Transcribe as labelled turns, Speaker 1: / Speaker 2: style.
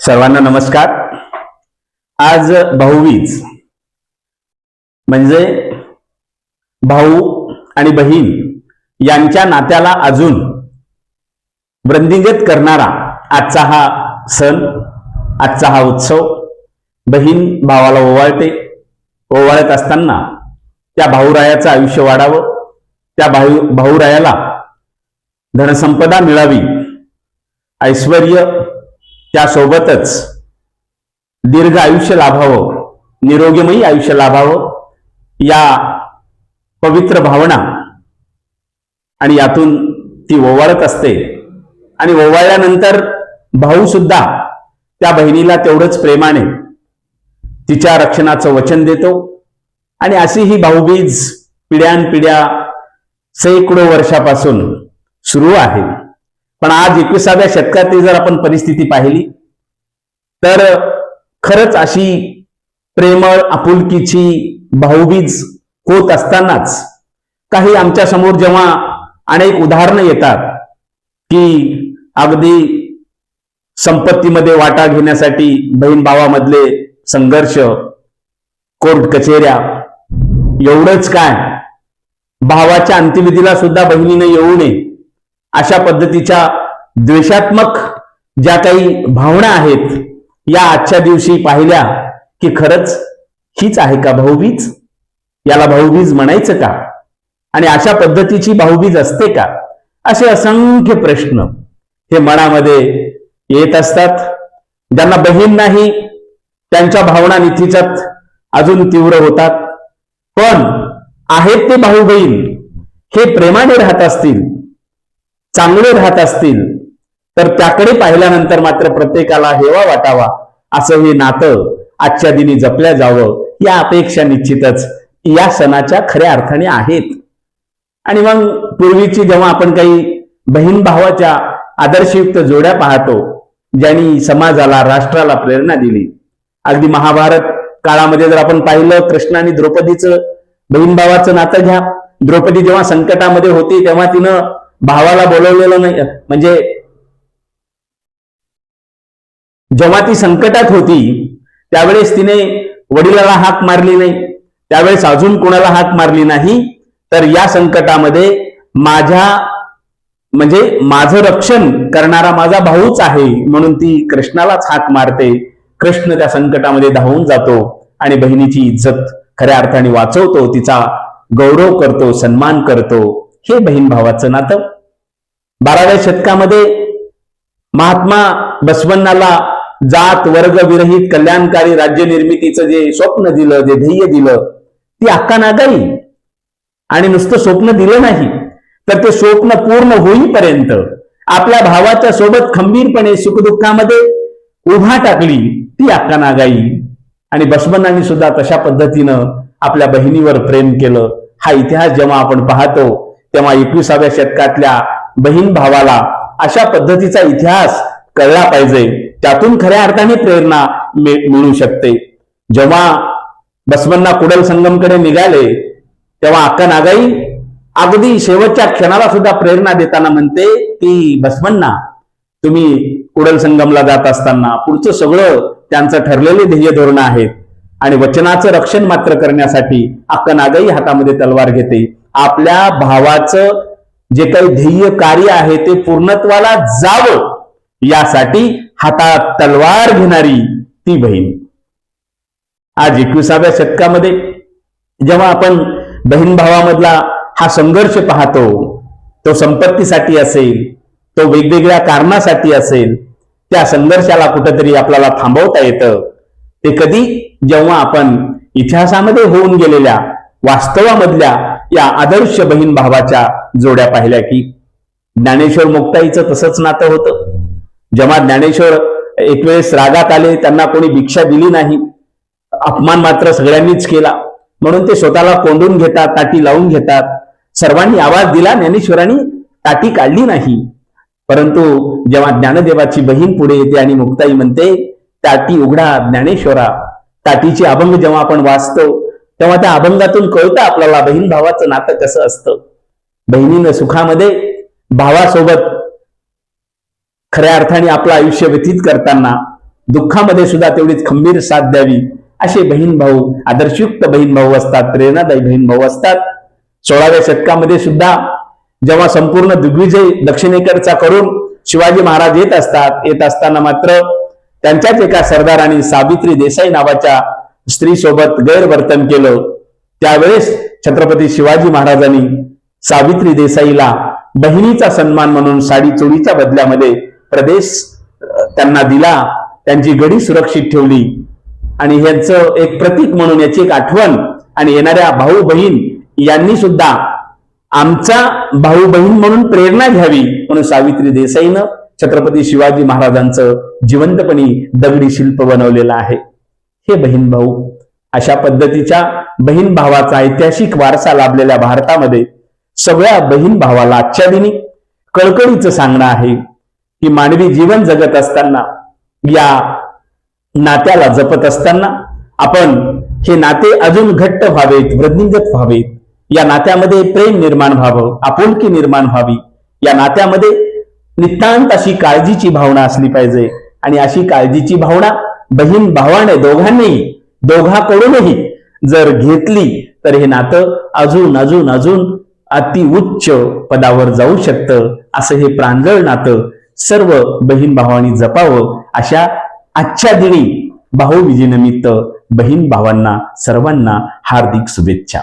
Speaker 1: सर्वांना नमस्कार. आज भाऊबीज म्हणजे भाऊ आणि बहीण यांच्या नात्याला अजून वृंदिंगत करणारा आजचा हा सण आजचा हा उत्सव बहीण भावाला ओवाळते. ओवाळत असताना त्या भाऊरायाचं आयुष्य वाढावं. त्या भाऊ भाऊरायाला धनसंपदा मिळावी. ऐश्वर त्यासोबतच दीर्घ आयुष्य लाभावं निरोगीमयी आयुष्य लाभावं या पवित्र भावना आणि यातून ती ओवाळत असते. आणि ओवाळल्यानंतर भाऊ सुद्धा त्या बहिणीला तेवढंच प्रेमाने तिच्या रक्षणाचं वचन देतो. आणि अशी ही भाऊबीज पिढ्यानपिढ्या सैकडो वर्षापासून सुरू आहे. पण आज एकविसाव्या शतकातली जर आपण परिस्थिती पाहिली तर खरंच अशी प्रेमळ आपुलकीची भाऊबीज होत असतानाच काही आमच्यासमोर जेव्हा अनेक उदाहरणं येतात की अगदी संपत्तीमध्ये वाटा घेण्यासाठी बहीण भावामधले संघर्ष कोर्ट कचेऱ्या एवढंच काय? भावाच्या अंत्यविधीला सुद्धा बहिणीने येऊ नये. अशा पद्धतीच्या द्वेषात्मक ज्या काही भावना आहेत या आजच्या दिवशी पाहिल्या की खरंच हीच आहे का भाऊबीज? याला भाऊबीज म्हणायचं का? आणि अशा पद्धतीची भाऊबीज असते का? असे असंख्य प्रश्न हे मनामध्ये येत असतात. ज्यांना बहीण नाही त्यांच्या भावना निश्चितच अजून तीव्र होतात. पण आहेत ते भाऊ बहीण हे प्रेमाने राहत असतील चांगले राहत असतील तर त्याकडे पाहिल्यानंतर मात्र प्रत्येकाला हेवा वाटावा असं हे नातं आजच्या दिनी जपल्या जावं या अपेक्षा निश्चितच या सणाच्या खऱ्या अर्थाने आहेत. आणि मग पूर्वीची जेव्हा आपण काही बहीण भावाच्या आदर्शयुक्त जोड्या पाहतो ज्यांनी समाजाला राष्ट्राला प्रेरणा दिली. अगदी महाभारत काळामध्ये जर आपण पाहिलं कृष्ण आणि द्रौपदीचं बहीण भावाचं नातं घ्या. द्रौपदी जेव्हा संकटामध्ये होती तेव्हा तिनं भावाला बोलवलेलं नाही म्हणजे जेव्हा ती संकटात होती त्यावेळेस तिने वडिलाला हाक मारली नाही. त्यावेळेस अजून कोणाला हाक मारली नाही? तर या संकटामध्ये माझ्या म्हणजे माझं रक्षण करणारा माझा भाऊच आहे म्हणून ती कृष्णालाच हाक मारते. कृष्ण त्या संकटामध्ये धावून जातो आणि बहिणीची इज्जत खऱ्या अर्थाने वाचवतो. तिचा गौरव करतो सन्मान करतो. हे बहीण भावाचं नातं. बाराव्या शतकामध्ये महात्मा बसवण्णाला जात वर्ग विरहित कल्याणकारी राज्य निर्मितीचं जे स्वप्न दिलं जे ध्येय दिलं ती अक्का नागाई आणि नुसतं स्वप्न दिलं नाही तर ते स्वप्न पूर्ण होईपर्यंत आपल्या भावाच्या सोबत खंबीरपणे सुखदुःखामध्ये उभा टाकली ती अक्का नागाई आणि बसवण्णांनी सुद्धा तशा पद्धतीनं आपल्या बहिणीवर प्रेम केलं. हा इतिहास जेव्हा आपण पाहतो तेव्हा एकविसाव्या शतकातल्या बहीण भावाला अशा पद्धतीचा इतिहास कळला पाहिजे. त्यातून खऱ्या अर्थाने प्रेरणा मिळू शकते. जेव्हा बसवन्ना कुडल संगमकडे निघाले तेव्हा अक्का नागाई अगदी शेवटच्या क्षणाला सुद्धा प्रेरणा देताना म्हणते की बसवन्ना तुम्ही कुडल संगमला जात असताना पुढचं सगळं त्यांचं ठरलेले ध्येय धोरण आहेत. आणि वचनाचं रक्षण मात्र करण्यासाठी अक्का नागाई हातामध्ये तलवार घेते. आपल्या भावाचं जे काही ध्येय कार्य आहे ते पूर्णत्वाला जावं यासाठी हातात तलवार घेणारी ती बहीण. आज एकविसाव्या शतकामध्ये जेव्हा आपण बहीण भावामधला हा संघर्ष पाहतो तो संपत्तीसाठी असेल तो वेगवेगळ्या कारणासाठी असेल त्या संघर्षाला कुठंतरी आपल्याला थांबवता येतं. ते कधी? जेव्हा आपण इतिहासामध्ये होऊन गेलेल्या वास्तवामधल्या या आदर्श बहीण भावाच्या जोड्या पाहिल्या की ज्ञानेश्वर मुक्ताईचं तसंच नातं होतं. जेव्हा ज्ञानेश्वर एक वेळेस रागात आले त्यांना कोणी भिक्षा दिली नाही. अपमान मात्र सगळ्यांनीच केला. म्हणून ते स्वतःला कोंडून घेतात ताटी लावून घेतात. सर्वांनी आवाज दिला ज्ञानेश्वरांनी ताटी काढली नाही. परंतु जेव्हा ज्ञानदेवाची बहीण पुढे येते आणि मुक्ताई म्हणते ताटी उघडा ज्ञानेश्वरा ताटीची अभंग जेव्हा आपण वाचतो तेव्हा त्या अभंगातून कळतं आपल्याला बहीण भावाचं नातं कसं असतं. बहिणीनं सुखामध्ये भावासोबत खऱ्या अर्थाने आपलं आयुष्य व्यतीत करताना दुःखामध्ये सुद्धा तेवढीच खंबीर साथ द्यावी. असे बहीण भाऊ आदर्शयुक्त बहीण भाऊ असतात प्रेरणादायी बहीण भाऊ असतात. सोळाव्या शतकामध्ये सुद्धा जेव्हा संपूर्ण दिग्विजय दक्षिणेकडचा करून शिवाजी महाराज येत असतात येत असताना मात्र त्यांच्याच एका सरदारांनी सावित्री देसाई नावाच्या स्त्री सोबत गैरवर्तन केलं. त्यावेळेस छत्रपती शिवाजी महाराजांनी सावित्री देसाईला बहिणीचा सन्मान म्हणून साडी चोरीच्या बदल्यामध्ये प्रदेश त्यांना दिला. त्यांची गडी सुरक्षित ठेवली. आणि यांचं एक प्रतीक म्हणून याची एक आठवण आणि येणाऱ्या भाऊ बहीण यांनी सुद्धा आमचा भाऊ बहीण म्हणून प्रेरणा घ्यावी म्हणून सावित्री देसाईनं छत्रपती शिवाजी महाराजांचं जिवंतपणी दगडी शिल्प बनवलेलं आहे. हे बहीण भाऊ. अशा पद्धतीच्या बहीण भावाचा ऐतिहासिक वारसा लाभलेल्या भारतामध्ये सगळ्या बहीण भावाला आजच्या दिनी कळकळीचं सांगणं आहे. की मानवी जीवन जगत असताना या नात्याला जपत असताना आपण हे नाते अजून घट्ट व्हावेत वृद्धिंगत व्हावेत. या नात्यामध्ये प्रेम निर्माण व्हावं आपुलकी निर्माण व्हावी. या नात्यामध्ये नितांत अशी काळजीची भावना असली पाहिजे. आणि अशी काळजीची भावना बहीण भावाने दोघांनी दोघाकडूनही जर घेतली तर हे नातं अजून अजून अजून अति उच्च पदावर जाऊ शकतं. असं हे प्रांजळ नातं सर्व बहीण भावांनी जपावं. अशा आजच्या दिनी भाऊबीजेनिमित्त बहीण भावांना सर्वांना हार्दिक शुभेच्छा.